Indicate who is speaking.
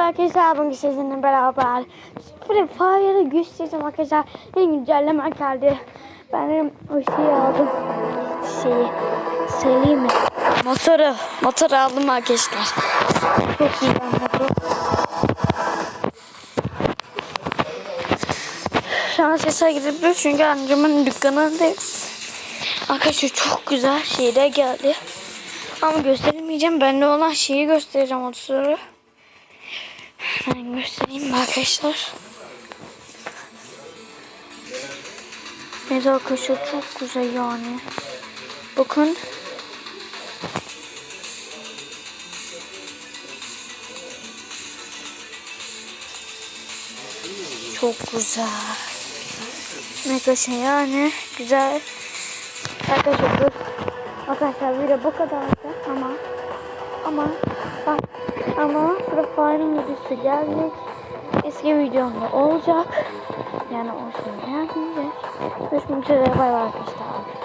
Speaker 1: Merhaba arkadaşlar bugün sizinle beraber Free Fire'ı göstereceğim arkadaşlar. Yeni güncelleme geldi. Ben o şeyi aldım. Şeyi Söyleyeyim mi? Motoru Motoru aldım arkadaşlar. Çok güzel motor Şu an sese gidebilir çünkü amcamın dükkanındayım. Arkadaşlar çok güzel şeyler geldi. Ama gösteremeyeceğim. Bende olan şeyi göstereceğim o Ben göstereyim mi arkadaşlar? Evet arkadaşlar çok güzel yani. Bakın. Çok güzel. Arkadaşlar yani güzel. Arkadaşlar dur. Arkadaşlar video bu kadardı ama ama bak ama profiling videosu gelecek. Eski videomda olacak. Yani o şey gelmeyecek. Görüşmek üzere bay bay arkadaşlar.